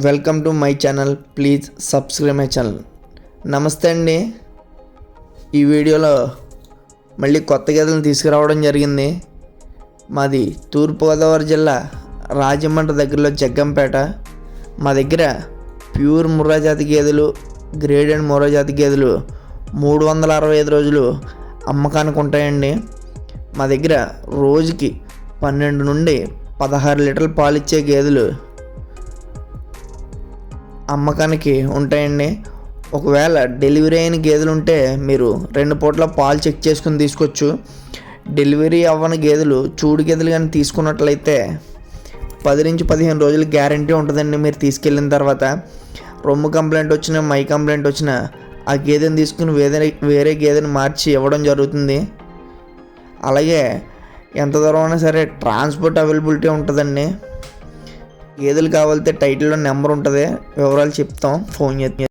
Welcome to my channel. Please subscribe my channel. నమస్తే అండి. ఈ వీడియోలో మళ్ళీ కొత్త గేదెలను తీసుకురావడం జరిగింది. మాది తూర్పుగోదావరి జిల్లా రాజమండ్రి దగ్గరలో జగ్గంపేట. మా దగ్గర ప్యూర్ ముర్రా జాతి గేదెలు గ్రేడ్ అండ్ ముర్రా జాతి గేదెలు మూడు వందల అరవై ఐదు రోజులు అమ్మకానికి ఉంటాయండి. మా దగ్గర రోజుకి పన్నెండు నుండి పదహారు లీటర్ల పాలిచ్చే గేదెలు అమ్మకానికి ఉంటాయండి. ఒకవేళ డెలివరీ అయిన గేదెలు ఉంటే మీరు రెండు పూట్ల పాలు చెక్ చేసుకుని తీసుకోవచ్చు. డెలివరీ అవ్వని గేదెలు చూడు గేదెలు కానీ తీసుకున్నట్లయితే పది నుంచి పదిహేను రోజులు గ్యారంటీ ఉంటుందండి మీరు తీసుకెళ్ళిన తర్వాత. రొమ్ము కంప్లైంట్ వచ్చినా మై కంప్లైంట్ వచ్చినా ఆ గేదెని తీసుకుని వేరే వేరే గేదెని మార్చి ఇవ్వడం జరుగుతుంది. అలాగే ఎంత దూరం అయినా సరే ట్రాన్స్పోర్ట్ అవైలబిలిటీ ఉంటుందండి. గేదెలు కావాలంటే టైటిల్లో నెంబర్ ఉంటుంది. వివరాలు చెప్తాం. ఫోన్ చేసి